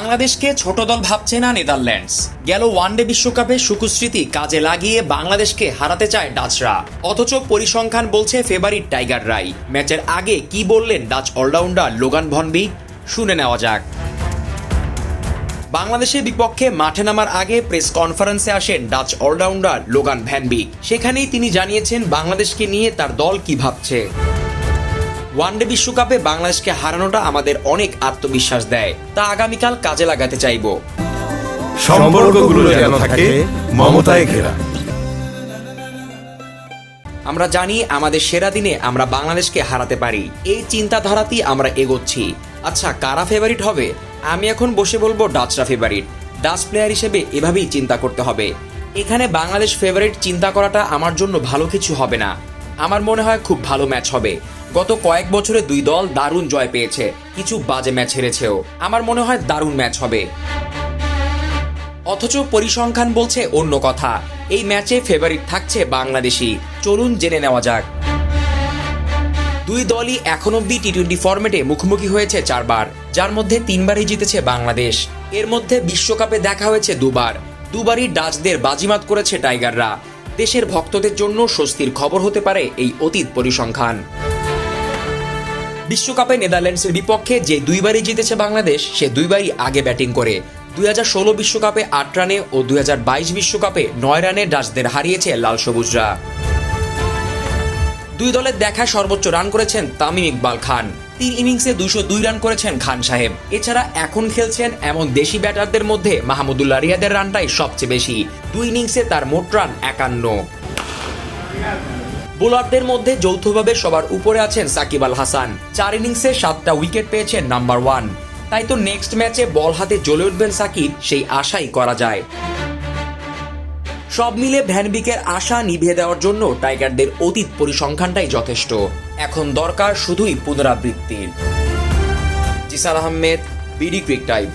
বাংলাদেশকে ছোট দল ভাবছে না নেদারল্যান্ডস। গেল ওয়ানডে বিশ্বকাপে সুকুস্মৃতি কাজে লাগিয়ে বাংলাদেশকে হারাতে চায় ডাচরা। অথচ পরিসংখ্যান বলছে ফেভারিট টাইগার রাই। ম্যাচের আগে কি বললেন ডাচ অলরাউন্ডার লোগান ভনবি শুনে নেওয়া যাক। বাংলাদেশের বিপক্ষে মাঠে নামার আগে প্রেস কনফারেন্সে আসেন ডাচ অলরাউন্ডার লোগান ভ্যানবিক সেখানেই তিনি জানিয়েছেন বাংলাদেশকে নিয়ে তার দল কি ভাবছে। ওয়ানডে বিশ্বকাপে বাংলাদেশকে হারানোটা আমাদের অনেক আত্মবিশ্বাস দেয়। তা আগামীকাল কাজে লাগাতে চাইব। সম্পর্কগুলো যেন থাকে মমতায় ঘেরা। আমরা জানি আমাদের সেরা দিনে আমরা বাংলাদেশকে হারাতে পারি। এই চিন্তাধারাতেই আমরা এগোচ্ছি। আচ্ছা কারা ফেভারিট হবে? আমি এখন বসে বলব ডাচরা ফেভারিট ডাচ প্লেয়ার হিসেবে এভাবেই চিন্তা করতে হবে। এখানে বাংলাদেশ ফেভারিট চিন্তা করাটা আমার জন্য ভালো কিছু হবে না। আমার মনে হয় খুব ভালো ম্যাচ হবে। গত কয়েক বছরে দুই দল দারুণ জয় পেয়েছে। কিছু বাজে ম্যাচ হেরেছেও। আমার মনে হয় দারুণ ম্যাচ হবে। অথচ পরিসংখ্যান বলছে অন্য কথা। এই ম্যাচে ফেভারিট থাকছে বাংলাদেশি। চলুন জেনে নেওয়া যাক। দুই দলই এখন অব্দি টি টোয়েন্টি ফরম্যাটে মুখোমুখি হয়েছে চারবার, যার মধ্যে তিনবারই জিতেছে বাংলাদেশ। এর মধ্যে বিশ্বকাপে দেখা হয়েছে দুবার। দুবারই ডাচদের বাজিমাত করেছে টাইগাররা। দেশের ভক্তদের জন্য স্বস্তির খবর হতে পারে এই অতীত পরিসংখ্যান। বিশ্বকাপে নেদারল্যান্ডসের বিপক্ষে যে দুইবারই জিতেছে বাংলাদেশ, সে দুইবারই আগে ব্যাটিং করে। দুই বিশ্বকাপে আট রানে ও দুই বিশ্বকাপে নয় রানে ডাচদের হারিয়েছে লাল সবুজরা। দুই দলের দেখা সর্বোচ্চ রান করেছেন তামিম ইকবাল খান। তিন ইনিংসে দুশো দুই রান করেছেন খান সাহেব। এছাড়া এখন খেলছেন এমন দেশি ব্যাটারদের মধ্যে মাহমুদুল্লাহ রিয়াদের রানটাই সবচেয়ে বেশি। দুই ইনিংসে তার মোট রান একান্ন। বোলারদের মধ্যে যৌথভাবে সবার উপরে আছেন সাকিব আল হাসান। চার ইনিংসে সাতটা উইকেট পেয়েছেন নাম্বার ওয়ান। তাই তো নেক্সট ম্যাচে বল হাতে জ্বলে উঠবেন সাকিব, সেই আশাই করা যায়। সব মিলে ভ্যানবিকের আশা নিভিয়ে দেওয়ার জন্য টাইগারদের অতীত পরিসংখ্যানটাই যথেষ্ট। এখন দরকার শুধুই পুনরাবৃত্তির জিসার আহমেদ, বিডি ক্রিক টাইপ